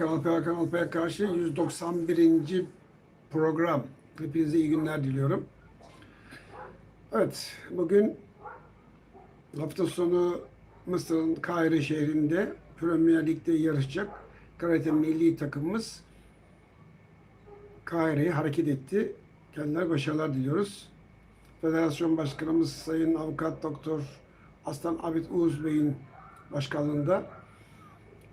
Hakan Alpay, Hakan Alpay'a karşı 191. program. Hepinize iyi günler diliyorum. Evet, bugün hafta sonu Mısır'ın Kahire şehrinde Premier Lig'de yarışacak karate milli takımımız Kahire'ye hareket etti. Kendilerine başarılar diliyoruz. Federasyon Başkanımız Sayın Avukat Doktor Aslan Abid Uğuz Bey'in başkanlığında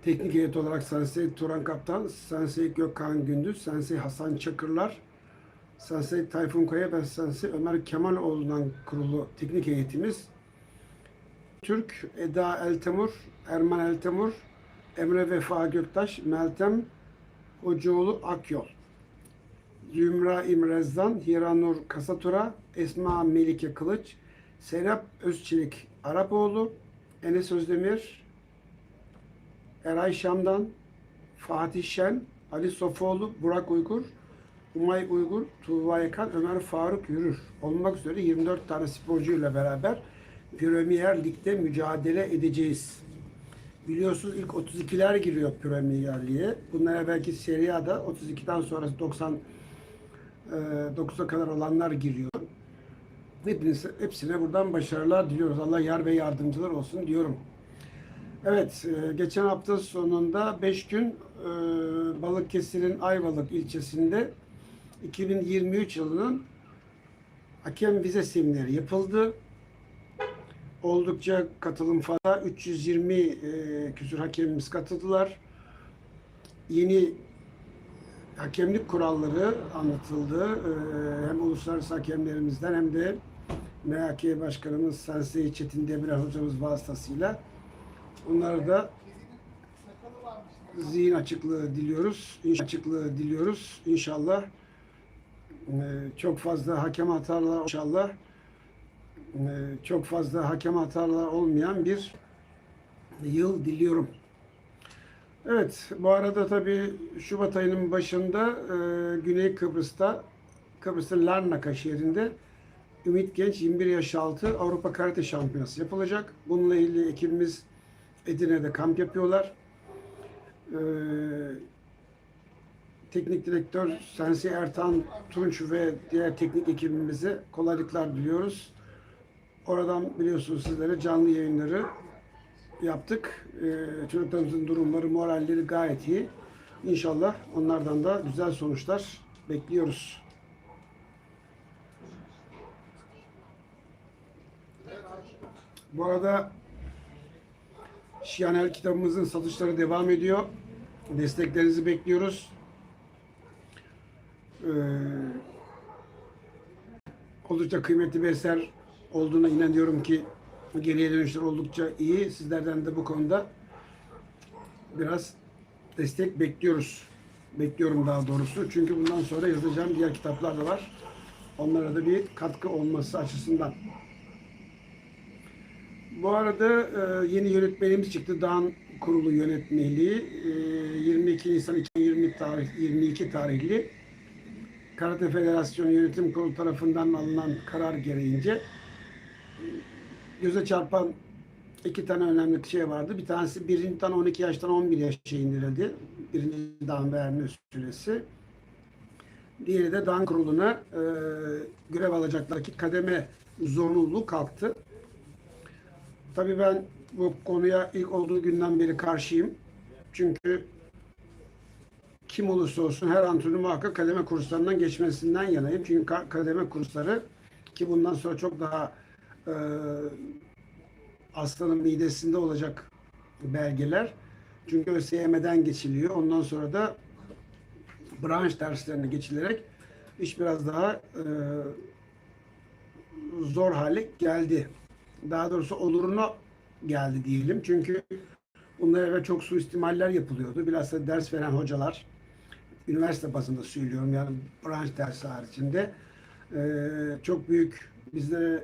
teknik heyet olarak Sensei Turan Kaptan, Sensei Gökhan Gündüz, Sensei Hasan Çakırlar, Sensei Tayfun Kaya ve Sensei Ömer Kemaloğlu'ndan kurulu teknik heyetimiz. Türk, Eda Eltemur, Erman Eltemur, Emre Vefa Göktaş, Meltem Hocaoğlu Akyol, Zümra İmrezdan, Hiranur Kasatura, Esma Melike Kılıç, Serap Özçelik Arapoğlu, Enes Özdemir, Eray Şam'dan, Fatih Şen, Ali Sofoğlu, Burak Uygur, Umay Uygur, Tuğba Yakan, Ömer Faruk Yürür olmak üzere 24 tane sporcuyla beraber Premier Lig'de mücadele edeceğiz. Biliyorsunuz ilk 32'ler giriyor Premier Lig'e. Bunlara belki Serie A'da 32'den sonrası 90 9'a kadar olanlar giriyor. Hepiniz, hepsine buradan başarılar diliyoruz. Allah yar ve yardımcılar olsun diyorum. Evet, e, geçen hafta sonunda 5 gün e, Balıkesir'in Ayvalık ilçesinde 2023 yılının hakem vize semineri yapıldı. Oldukça katılım fazla. 320 e, küsur hakemimiz katıldılar. Yeni hakemlik kuralları anlatıldı. Hem uluslararası hakemlerimizden hem de MHK Başkanımız Sensei Çetin Demirel hocamız vasıtasıyla onlara da zihin açıklığı diliyoruz. Açıklığı diliyoruz. İnşallah e, çok fazla hakem hatalar inşallah e, çok fazla hakem hatalar olmayan bir yıl diliyorum. Evet, bu arada tabii Şubat ayının başında e, Güney Kıbrıs'ta, Kıbrıs'ın Larnaka şehrinde Ümit Genç 21 yaş altı Avrupa Karate Şampiyonası yapılacak. Bununla ilgili ekibimiz Edirne'de kamp yapıyorlar. E, teknik direktör Sensi Ertan Tunç ve diğer teknik ekibimize kolaylıklar diliyoruz. Oradan biliyorsunuz sizlere canlı yayınları yaptık. Ee, çocuklarımızın durumları, moralleri gayet iyi. İnşallah onlardan da güzel sonuçlar bekliyoruz. Bu arada Şiyanel kitabımızın satışları devam ediyor. Desteklerinizi bekliyoruz. Ee, oldukça kıymetli bir eser olduğuna inanıyorum ki geriye dönüşler oldukça iyi. Sizlerden de bu konuda biraz destek bekliyoruz. Bekliyorum daha doğrusu. Çünkü bundan sonra yazacağım diğer kitaplar da var. Onlara da bir katkı olması açısından. Bu arada e, yeni yönetmenimiz çıktı. Dağın Kurulu Yönetmeliği. E, 22 Nisan 2020 tarih, 22 tarihli Karate Federasyonu Yönetim Kurulu tarafından alınan karar gereğince göze çarpan iki tane önemli şey vardı. Bir tanesi birinci dan 12 yaştan 11 yaşa indirildi. Birinci dan verme süresi. Diğeri de dan kuruluna e, görev alacaklar ki kademe zorunluluğu kalktı. Tabii ben bu konuya ilk olduğu günden beri karşıyım. Çünkü kim olursa olsun her antrenör muhakkak kademe kurslarından geçmesinden yanayım. Çünkü kademe kursları ki bundan sonra çok daha e, aslanın midesinde olacak belgeler. Çünkü ÖSYM'den geçiliyor. Ondan sonra da branş derslerine geçilerek iş biraz daha e, zor hale geldi. Daha doğrusu oluruna geldi diyelim. Çünkü bunlara evvel çok suistimaller yapılıyordu. Bilhassa ders veren hocalar, üniversite bazında söylüyorum yani branş dersi haricinde e, çok büyük bizlere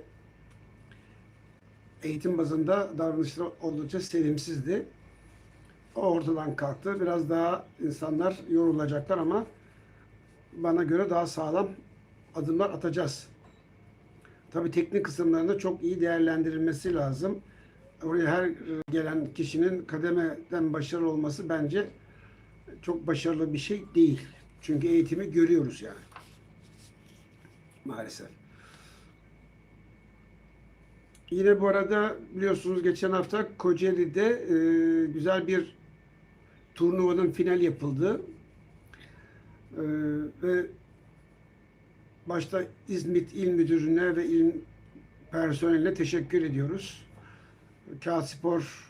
eğitim bazında davranışlar oldukça sevimsizdi. O ortadan kalktı. Biraz daha insanlar yorulacaklar ama bana göre daha sağlam adımlar atacağız. Tabii teknik kısımlarında çok iyi değerlendirilmesi lazım. Oraya her gelen kişinin kademeden başarılı olması bence çok başarılı bir şey değil. Çünkü eğitimi görüyoruz yani. Maalesef. Yine bu arada biliyorsunuz geçen hafta Kocaeli'de e, güzel bir turnuvanın final yapıldı. E, ve başta İzmit İl Müdürü'ne ve il personeline teşekkür ediyoruz. Kağıt Spor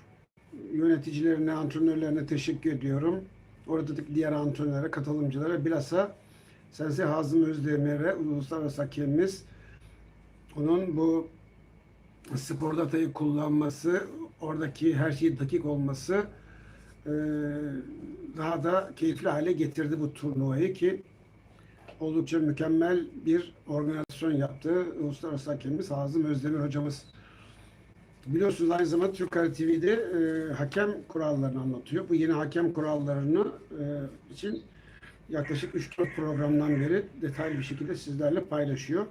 yöneticilerine, antrenörlerine teşekkür ediyorum. Oradaki diğer antrenörlere, katılımcılara, bilhassa Sense Hazım Özdemir'e, uluslararası hakemimiz onun bu spor datayı kullanması, oradaki her şeyi dakik olması daha da keyifli hale getirdi bu turnuvayı ki oldukça mükemmel bir organizasyon yaptı uluslararası hakemimiz Hazım Özdemir hocamız. Biliyorsunuz aynı zamanda Türk Kara TV'de e, hakem kurallarını anlatıyor. Bu yeni hakem kurallarını e, için yaklaşık 3-4 programdan beri detaylı bir şekilde sizlerle paylaşıyor.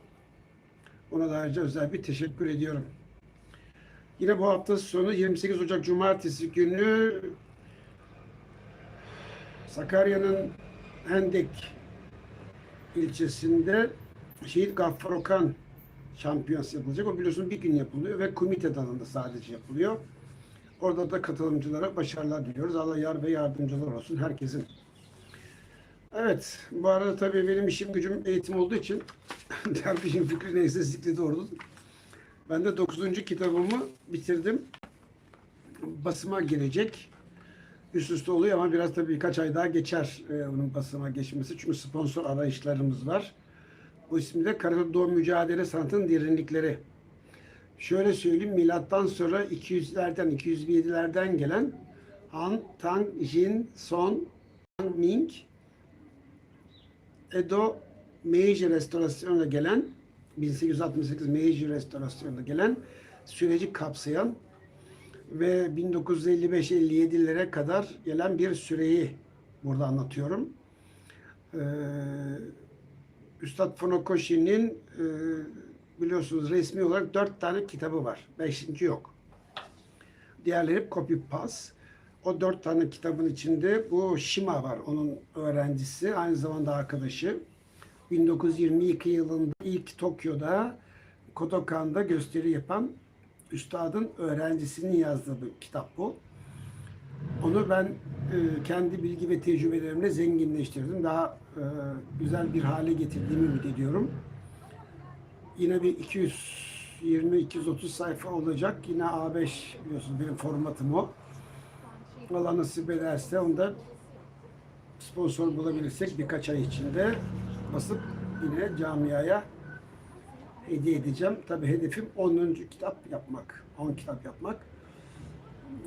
Ona da ayrıca özel bir teşekkür ediyorum. Yine bu hafta sonu 28 Ocak Cumartesi günü Sakarya'nın Hendek ilçesinde Şehit Gaffar Okan şampiyonası yapılacak. O biliyorsun bir gün yapılıyor ve komite dalında sadece yapılıyor. Orada da katılımcılara başarılar diliyoruz. Allah yar ve yardımcılar olsun herkesin. Evet, bu arada tabii benim işim gücüm eğitim olduğu için dervişin fikri neyse zikri doğrudur. Ben de 9. kitabımı bitirdim. Basıma girecek. Üst üste oluyor ama biraz tabii birkaç ay daha geçer e, onun basıma geçmesi. Çünkü sponsor arayışlarımız var. Bu ismi de Karate Doğu Mücadele Sanatının Derinlikleri. Şöyle söyleyeyim, milattan sonra 200'lerden, 207'lerden gelen Han, Tang, Jin, Son, Tang, Ming, Edo Meiji restorasyonuna gelen 1868 Meiji restorasyonuna gelen süreci kapsayan ve 1955-57'lere kadar gelen bir süreyi burada anlatıyorum. Ee, Üstad Funokoshi'nin e, biliyorsunuz resmi olarak dört tane kitabı var. Beşinci yok. Diğerleri hep copy paste. O dört tane kitabın içinde bu Shima var. Onun öğrencisi. Aynı zamanda arkadaşı. 1922 yılında ilk Tokyo'da Kodokan'da gösteri yapan üstadın öğrencisinin yazdığı bir kitap bu. Onu ben e, kendi bilgi ve tecrübelerimle zenginleştirdim. Daha e, güzel bir hale getirdiğimi ümit ediyorum. Yine bir 220-230 sayfa olacak. Yine A5 biliyorsunuz benim formatım o. Allah nasip ederse onu da sponsor bulabilirsek birkaç ay içinde basıp yine camiaya hediye edeceğim. Tabii hedefim 10. kitap yapmak. 10 kitap yapmak.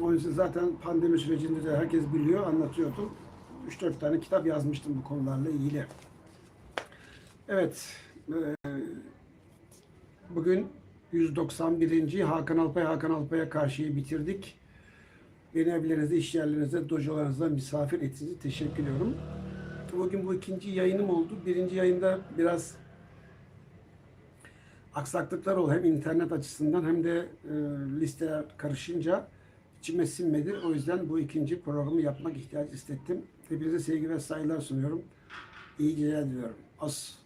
Onun için zaten pandemi sürecinde de herkes biliyor, anlatıyordum. 3-4 tane kitap yazmıştım bu konularla ilgili. Evet, e, bugün 191. Hakan Alpay Hakan Alpay'a karşıyı bitirdik. Beni evlerinizde, iş yerlerinizde, dojolarınızda misafir ettiğiniz teşekkür ediyorum. Bugün bu ikinci yayınım oldu. Birinci yayında biraz aksaklıklar oldu. Hem internet açısından hem de e, listeler karışınca içime sinmedi. O yüzden bu ikinci programı yapmak ihtiyacı hissettim. Hepinize sevgi ve saygılar sunuyorum. İyi geceler diliyorum. As.